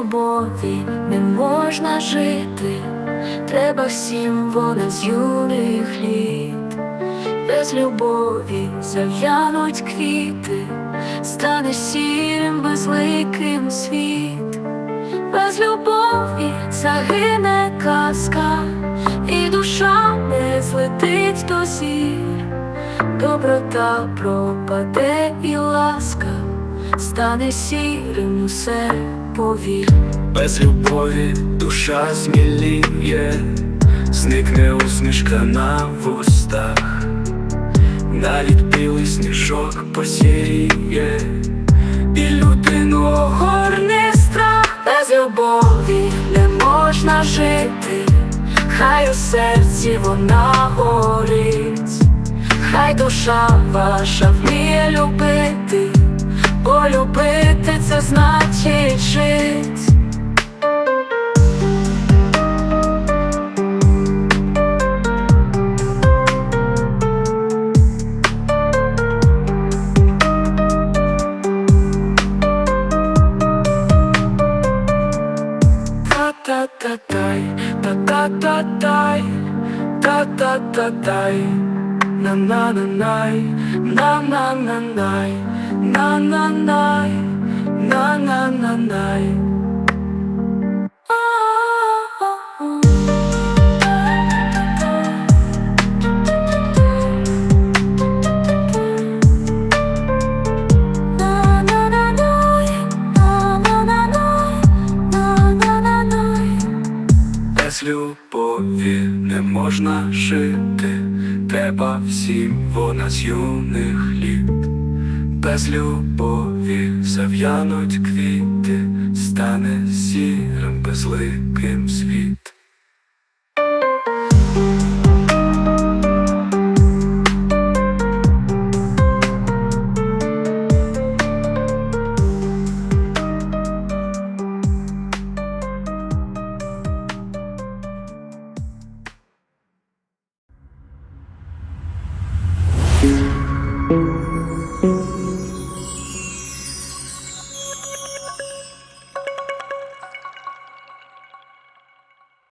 любові не можна жити, треба всім вона з юних літ, без любові зав'януть квіти, стане сірим, безликим світ, без любові загине казка, і душа не злетить до зір, доброта пропаде і ласка стане сірим усе повір. Без любові душа зміліє, зникне усмішка на вустах, навіть білий сніжок посіріє, і людину огорне страх. Без любові не можна жити, хай у серці вона горить, хай душа ваша вміє любити, бо любити це значить жить. Та-та-та-тай, та-та-та-тай, та-та-та-тай, на-на-на-най, на-на-на-най, на-на-най, на-на-на-най. Без любові не можна жити, треба всім вона з юних літ. Без любові зав'януть квіти, стане сірим безликим світ.